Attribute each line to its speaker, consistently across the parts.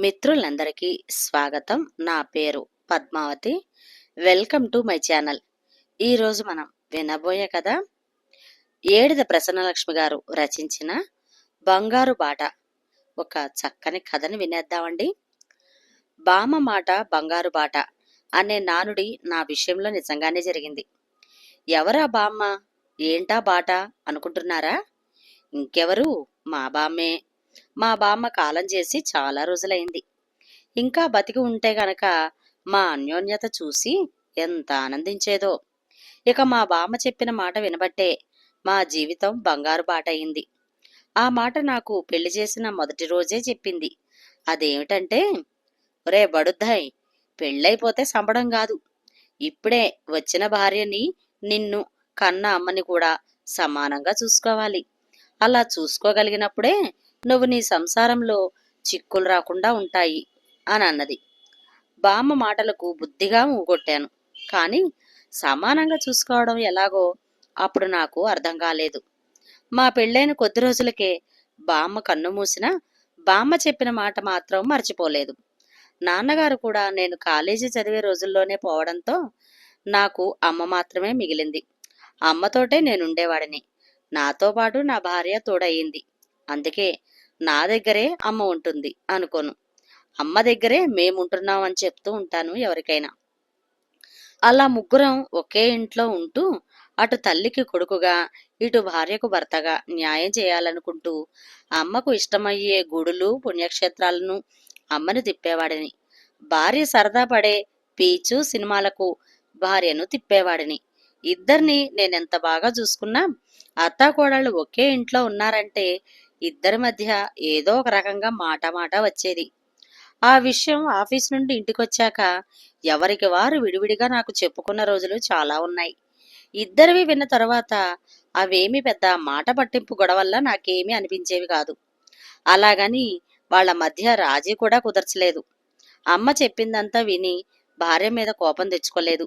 Speaker 1: మిత్రులందరికీ స్వాగతం. నా పేరు Padmavathi. Welcome to my channel. ఈరోజు మనం వినబోయే కదా ఏడిద ప్రసన్నలక్ష్మి గారు రచించిన బంగారు బాట. ఒక చక్కని కథని వినేద్దామండి. బామ మాట బంగారు బాట అనే నానుడి నా విషయంలో నిజంగానే జరిగింది. ఎవరా బామ్మ? ఏంటా బాట? అనుకుంటున్నారా? ఇంకెవరు? మా బామ్మే. మా బామ్మ కాలం చేసి చాలా రోజులైంది. ఇంకా బతికి ఉంటే గనక మా అన్యోన్యత చూసి ఎంత ఆనందించేదో. ఇక మా బామ్మ చెప్పిన మాట వినబట్టే మా జీవితం బంగారు బాట అయింది. ఆ మాట నాకు పెళ్ళి చేసిన మొదటి రోజే చెప్పింది. అదేమిటంటే ఒరే బడుద్దాయ్ పెళ్ళైపోతే సంబడం కాదు. ఇప్పుడే వచ్చిన భార్యని నిన్ను కన్న అమ్మని కూడా సమానంగా చూసుకోవాలి. అలా చూసుకోగలిగినప్పుడే నువ్వు నీ సంసారంలో చిక్కులు రాకుండా ఉంటాయి అని అన్నది. బామ్మ మాటలకు బుద్ధిగా ఊగొట్టాను కానీ సమానంగా చూసుకోవడం ఎలాగో అప్పుడు నాకు అర్థం కాలేదు. మా పెళ్ళైన కొద్ది రోజులకే బామ్మ కన్ను మూసినా బామ్మ చెప్పిన మాట మాత్రం మర్చిపోలేదు. నాన్నగారు కూడా నేను కాలేజీ చదివే రోజుల్లోనే పోవడంతో నాకు అమ్మ మాత్రమే మిగిలింది. అమ్మతోటే నేనుండేవాడిని. నాతో పాటు నా భార్య తోడయింది. అందుకే నా దగ్గరే అమ్మ ఉంటుంది అనుకోను. అమ్మ దగ్గరే మేముంటున్నాం అని చెప్తూ ఉంటాను ఎవరికైనా. అలా ముగ్గురం ఒకే ఇంట్లో ఉంటూ అటు తల్లికి కొడుకుగా ఇటు భార్యకు భర్తగా న్యాయం చేయాలనుకుంటూ అమ్మకు ఇష్టమయ్యే గుడులు పుణ్యక్షేత్రాలను అమ్మను తిప్పేవాడిని. భార్య సరదా పడే పీచు సినిమాలకు భార్యను తిప్పేవాడిని. ఇద్దరిని నేనెంత బాగా చూసుకున్నా అత్తాకోడళ్ళు ఒకే ఇంట్లో ఉన్నారంటే ఇద్దరి మధ్య ఏదో ఒక రకంగా మాట మాట వచ్చేది. ఆ విషయం ఆఫీస్ నుండి ఇంటికొచ్చాక ఎవరికి వారు విడివిడిగా నాకు చెప్పుకున్న రోజులు చాలా ఉన్నాయి. ఇద్దరివి విన్న తర్వాత అవేమి పెద్ద మాట పట్టింపు గొడవల్ల నాకేమీ అనిపించేవి కాదు. అలాగని వాళ్ళ మధ్య రాజీ కూడా కుదర్చలేదు. అమ్మ చెప్పిందంతా విని భార్య మీద కోపం తెచ్చుకోలేదు.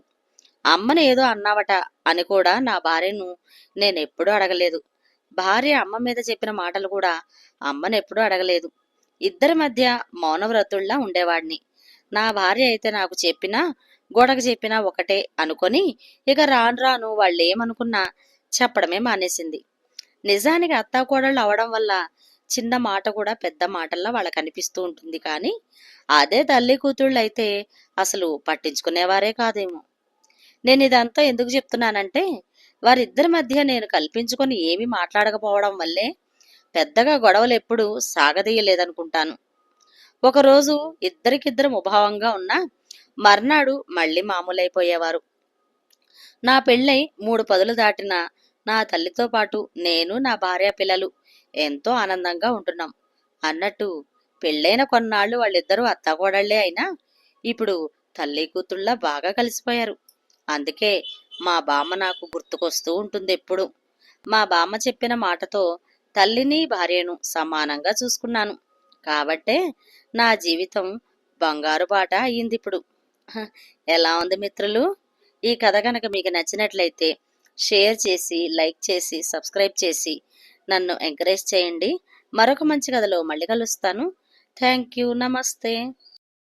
Speaker 1: అమ్మను ఏదో అన్నావట అని కూడా నా భార్యను నేనెప్పుడూ అడగలేదు. భార్య అమ్మ మీద చెప్పిన మాటలు కూడా అమ్మను ఎప్పుడూ అడగలేదు. ఇద్దరి మధ్య మౌనవ్రతుల్లా ఉండేవాడిని. నా భార్య అయితే నాకు చెప్పినా గోడకు చెప్పినా ఒకటే అనుకొని ఇక రాను రాను వాళ్ళు ఏమనుకున్నా చెప్పడమే మానేసింది. నిజానికి అత్తాకోడళ్ళు అవడం వల్ల చిన్న మాట కూడా పెద్ద మాటల్లో వాళ్ళకి అనిపిస్తూ ఉంటుంది కానీ అదే తల్లి కూతుళ్ళు అయితే అసలు పట్టించుకునేవారే కాదేమో. నేను ఇదంతా ఎందుకు చెప్తున్నానంటే వారిద్దరి మధ్య నేను కల్పించుకొని ఏమీ మాట్లాడకపోవడం వల్లే పెద్దగా గొడవలు ఎప్పుడూ సాగదీయలేదనుకుంటాను. ఒకరోజు ఇద్దరికిద్దరు ముభావంగా ఉన్నా మర్నాడు మళ్ళీ మామూలైపోయేవారు. నా పెళ్ళై మూడు పదులు దాటిన నా తల్లితో పాటు నేను నా భార్య పిల్లలు ఎంతో ఆనందంగా ఉంటున్నాం. అన్నట్టు పెళ్ళైన కొన్నాళ్ళు వాళ్ళిద్దరూ అత్తకోడళ్ళే అయినా ఇప్పుడు తల్లి కూతుళ్ళ బాగా కలిసిపోయారు. అందుకే మా బామ్మ నాకు గుర్తుకొస్తూ ఉంటుంది ఎప్పుడు. మా బామ్మ చెప్పిన మాటతో తల్లిని భార్యను సమానంగా చూసుకున్నాను. కాబట్టే నా జీవితం బంగారు బాట అయ్యింది ఇప్పుడు. ఎలా ఉంది మిత్రులు? ఈ కథ కనుక మీకు నచ్చినట్లయితే షేర్ చేసి లైక్ చేసి సబ్స్క్రైబ్ చేసి నన్ను ఎంకరేజ్ చేయండి. మరొక మంచి కథలో మళ్ళీ కలుస్తాను. Thank you. నమస్తే.